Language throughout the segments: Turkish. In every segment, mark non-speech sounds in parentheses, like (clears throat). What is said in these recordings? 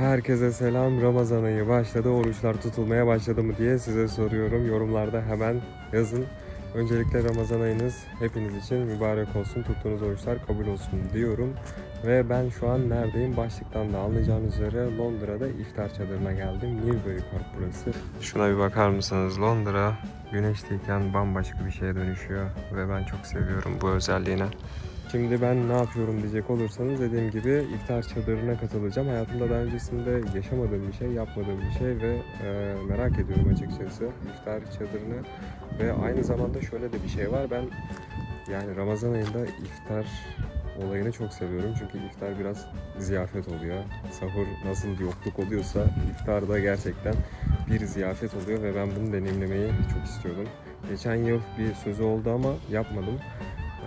Herkese selam. Ramazan ayı başladı. Oruçlar tutulmaya başladı mı diye size soruyorum. Yorumlarda hemen yazın. Öncelikle Ramazan ayınız hepiniz için mübarek olsun. Tuttuğunuz oruçlar kabul olsun diyorum. Ve ben şu an neredeyim? Başlıktan da anlayacağınız üzere Londra'da iftar çadırına geldim. Newbury Park burası. Şuna bir bakar mısınız? Londra güneşteyken bambaşka bir şeye dönüşüyor. Ve ben çok seviyorum bu özelliğini. Şimdi ben ne yapıyorum diyecek olursanız dediğim gibi iftar çadırına katılacağım. Hayatımda daha öncesinde yaşamadığım bir şey, yapmadığım bir şey ve e, merak ediyorum açıkçası iftar çadırını. Ve aynı zamanda şöyle de bir şey var. Ben yani Ramazan ayında iftar olayını çok seviyorum. Çünkü iftar biraz ziyafet oluyor. Sahur nasıl yokluk oluyorsa iftar da gerçekten bir ziyafet oluyor ve ben bunu deneyimlemeyi çok istiyordum. Geçen yıl bir sözü oldu ama yapmadım.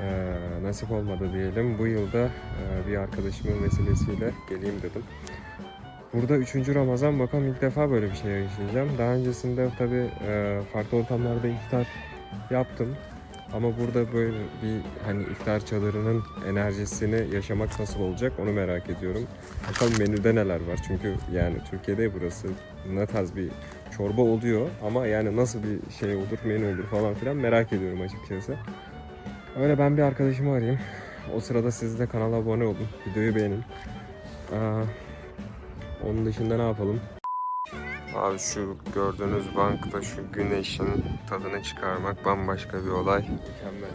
Ee, nasip olmadı diyelim. Bu yılda e, bir arkadaşımın vesilesiyle geleyim dedim. Burada 3. Ramazan bakalım ilk defa böyle bir şey yaşayacağım. Daha öncesinde tabii e, farklı ortamlarda iftar yaptım. Ama burada böyle bir hani iftar çadırının enerjisini yaşamak nasıl olacak onu merak ediyorum. Bakalım menüde neler var çünkü yani Türkiye'de burası ne tarz bir çorba oluyor ama yani nasıl bir şey olur menü olur falan filan merak ediyorum açıkçası. Öyle ben bir arkadaşımı arayayım. O sırada siz de kanala abone olun. Videoyu beğenin. Aa, onun dışında ne yapalım? Abi şu gördüğünüz bankta şu güneşin tadını çıkarmak bambaşka bir olay. Mükemmel.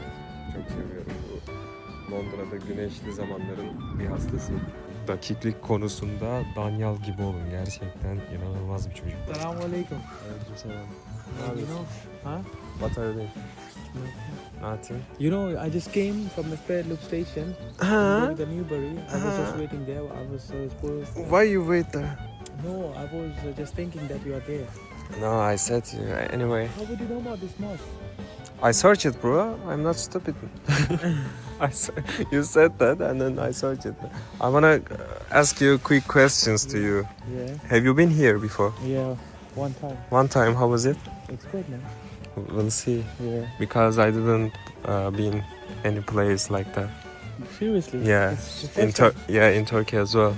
Çok seviyorum bu. Londra'da güneşli zamanların bir hastasıyım. Dakiklik konusunda Danyal gibi olun. Gerçekten inanılmaz bir çocuk. Assalamu alaikum. Aleykümselam. You know, huh? What are you doing? Nothing. You know, I just came from the Fairloop station. Huh? To Newbury. I was just Uh-huh. waiting there. I was uh, supposed. Why you wait there? No, I was uh, just thinking that you are there. No, I said you. Anyway, How would you know about this mosque? I searched it, bro. I'm not stupid. (laughs) I you said that, and then I searched it. I wanna uh, ask you quick questions to you. Yeah. Have you been here before? Yeah. One time. One time, how was it? It's good, man. We'll see. Yeah. Because I didn't uh, been any place like that. Seriously. Yeah, in Tur- yeah in Turkey as well.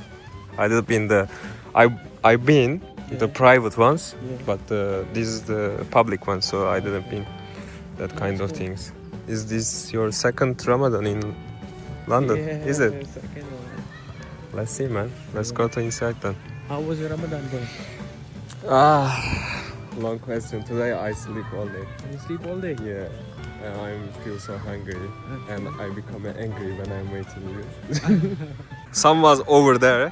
I did been the, I I've been the private ones, Yeah. but uh, this is the public one, so I didn't been that kind That's of cool. things. Is this your second Ramadan in London? Yeah, Is it? second one. Let's see, man. Let's go to inside then. How was your Ramadan going? Ah, long question. Today I sleep all day. You sleep all day? Yeah, and I feel so hungry, and I become angry when I'm waiting you. Some was over there.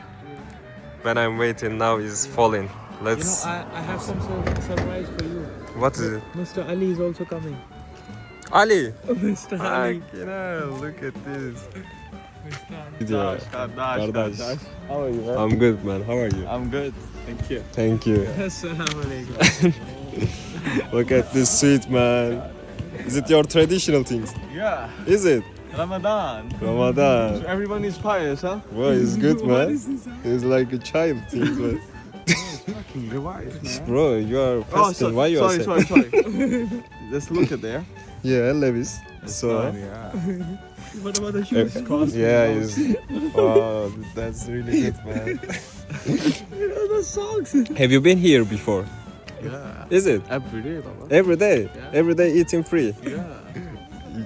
When I'm waiting now is falling. Let's. You know, I, I have some sur- surprise for you. what is it? Mr. Ali is also coming. Ali. (laughs) Mr. Ah, Ali. Fucking hell, look at this. Mr. Ali. Kardeş. How are you, man? I'm good, man. How are you? I'm good. Thank you. Thank you. (laughs) Assalamu alaikum. (laughs) Look at this sweet man. Is it your traditional things? Yeah, Is it? Ramadan. Ramadan. So Everyone is pious, huh? Boy, it's good, (laughs) man. It's like a child thing, man. Fucking revised, man. Bro, you are Oh, fasting. so, Why you are sorry, sorry, sorry. Let's look at there. Yeah, Levis. So. yeah. What about the shoes? yeah, it's, wow, (laughs) that's really good, man. the socks. Have you been here before? Yeah. Is it Every day, Baba. every day? Yeah. Every day eating free. Yeah.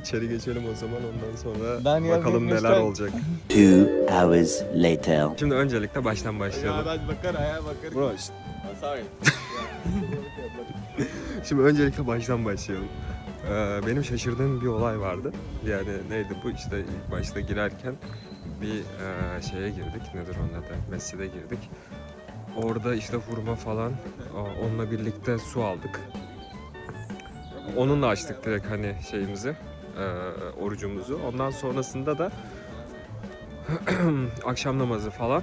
İçeri geçelim o zaman ondan sonra Daniel bakalım neler Gülmüş'ten- olacak. Two hours later. Şimdi öncelikle baştan başlayalım. bakar, aya bakar. Bro, sorry. (laughs) Şimdi öncelikle baştan başlayalım. Ee, benim şaşırdığım bir olay vardı. Yani neydi bu işte ilk başta girerken bir e, şeye girdik. Nedir onun adı? Mescide girdik. Orada işte hurma falan o- onunla birlikte su aldık. Onunla açtık direkt hani şeyimizi, e, orucumuzu. Ondan sonrasında da (clears throat) akşam namazı falan.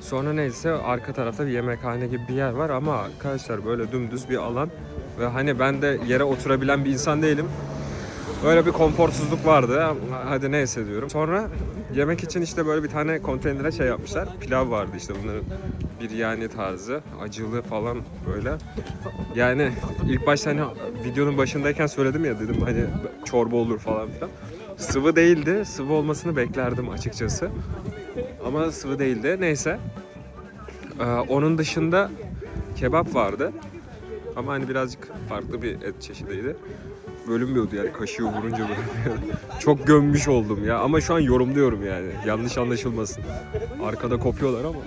Sonra neyse arka tarafta bir yemekhane gibi bir yer var ama arkadaşlar böyle dümdüz bir alan ve hani ben de yere oturabilen bir insan değilim. Böyle bir konforsuzluk vardı. Hadi neyse diyorum. Sonra yemek için işte böyle bir tane konteynere şey yapmışlar. Pilav vardı işte bunların biryani tarzı, acılı falan böyle. Yani ilk başta hani videonun başındayken söyledim ya dedim hani çorba olur falan filan. Sıvı değildi. Sıvı olmasını beklerdim açıkçası. Ama sıvı değildi. Neyse. Ee, onun dışında kebap vardı. Ama hani birazcık farklı bir et çeşidiydi. Bölünmüyordu yani kaşığı vurunca bölünmüyordu. (laughs) Çok gömmüş oldum ya ama şu an yorumluyorum yani. Yanlış anlaşılmasın. Arkada kopuyorlar ama.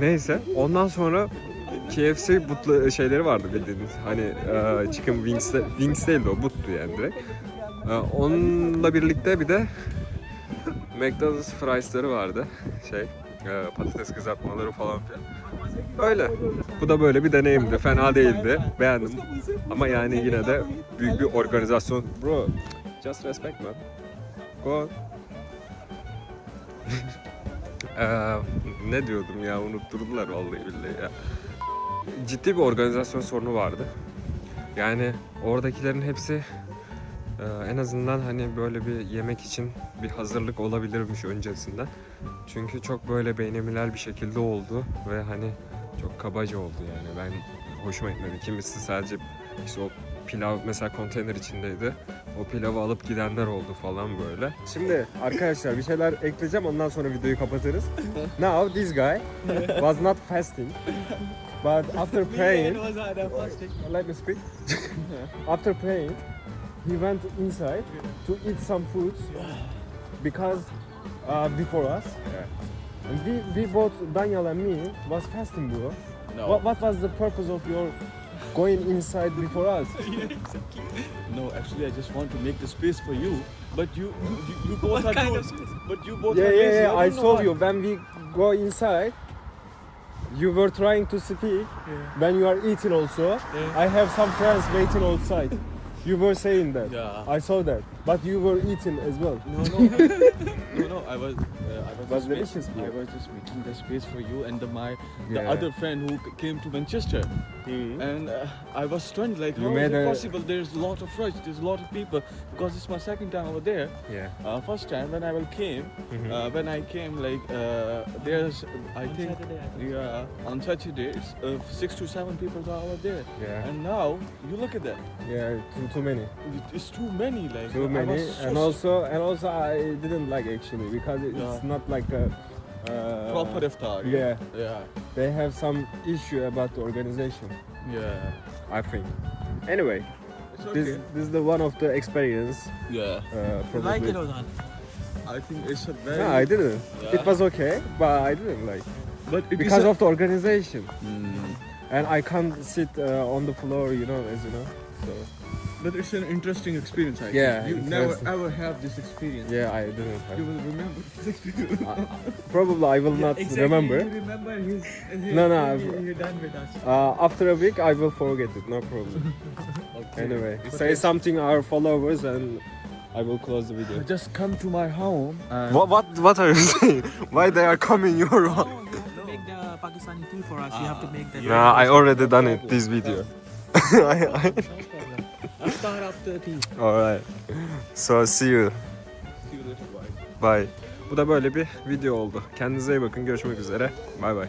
Neyse ondan sonra KFC butlu şeyleri vardı bildiğiniz. Hani e, chicken wings, de, değildi o buttu yani direkt. E, onunla birlikte bir de McDonald's fries'ları vardı. Şey e, patates kızartmaları falan filan. Öyle. Bu da böyle bir deneyimdi. Fena değildi. Beğendim. Ama yani yine de büyük bir organizasyon. Bro, just respect man. Go. (laughs) Eee, ne diyordum ya unutturdular vallahi billahi ya. Ciddi bir organizasyon sorunu vardı. Yani oradakilerin hepsi en azından hani böyle bir yemek için bir hazırlık olabilirmiş öncesinden. Çünkü çok böyle beynemiler bir şekilde oldu ve hani çok kabaca oldu yani. Ben hoşuma gitmedi. Kimisi sadece işte o pilav mesela konteyner içindeydi. O pilavı alıp gidenler oldu falan böyle. Şimdi arkadaşlar bir şeyler ekleyeceğim ondan sonra videoyu kapatırız. Now this guy was not fasting. But after (laughs) praying, let me speak. (laughs) after praying, he went inside to eat some food because uh, before us. And we, we both, Daniel and me, was fasting, bro. No. What, what was the purpose of your going inside before us? (laughs) No, actually, I just want to make the space for you. But you, you, you both What are kind doing- of space? But you both yeah, are yeah, lazy. yeah. I don't saw why. you when we go inside. You were trying to speak when you are eating also. Yeah. I have some friends waiting outside. You were saying that. Yeah. I saw that. But you were eating as well. No, no, (laughs) no, no. I was, uh, I was, Was just delicious, ma- I was just making the space for you and the, my the Yeah. other friend who c- came to Manchester, and uh, I was stunned. Like, You how is made it a- possible? There's a lot of rush. There's a lot of people because it's my second time over there. Yeah. Uh, first time when I will came, Mhm. uh, when I came, like uh, there's, I On think, Saturday, I think. yeah, on Saturdays, uh, six to seven people are over there, Yeah. and now you look at that. Yeah. Too, too many. It- It's too many. Like Too I many. so And also, and also, I didn't like actually because it's Yeah. not like a. Uh, proper iftar. Yeah. Yeah. They have some issue about the organization. Yeah. I think. Anyway, It's okay. this this is the one of the experience. yeah. Uh, You probably. like it or not? I think it's a very. No, I didn't. Yeah. It was okay, but I didn't like But it is because a- of the organization, Mm. and I can't sit uh, on the floor, you know, as you know. So But it's an interesting experience. I Yeah, think. You interesting. never ever have this experience. yeah, I didn't. You will remember this (laughs) experience. Uh, probably I will not exactly. remember. You remember his, his No, no, he- I've- You're done with us. Uh, after a week, I will forget it. No problem. (laughs) okay. Anyway, But say it's- something our followers, and I will close the video. Just come to my home. And What what what are you (laughs) saying? Why they are coming your No, you have to make the Pakistani tea for us. you have to make the. Nah, I already done it. This video. I, I, No problem. After tea. all right. So see you. See you later. Bye. Bye. Bu da böyle bir video oldu. Kendinize iyi bakın. Görüşmek üzere. Bay bay.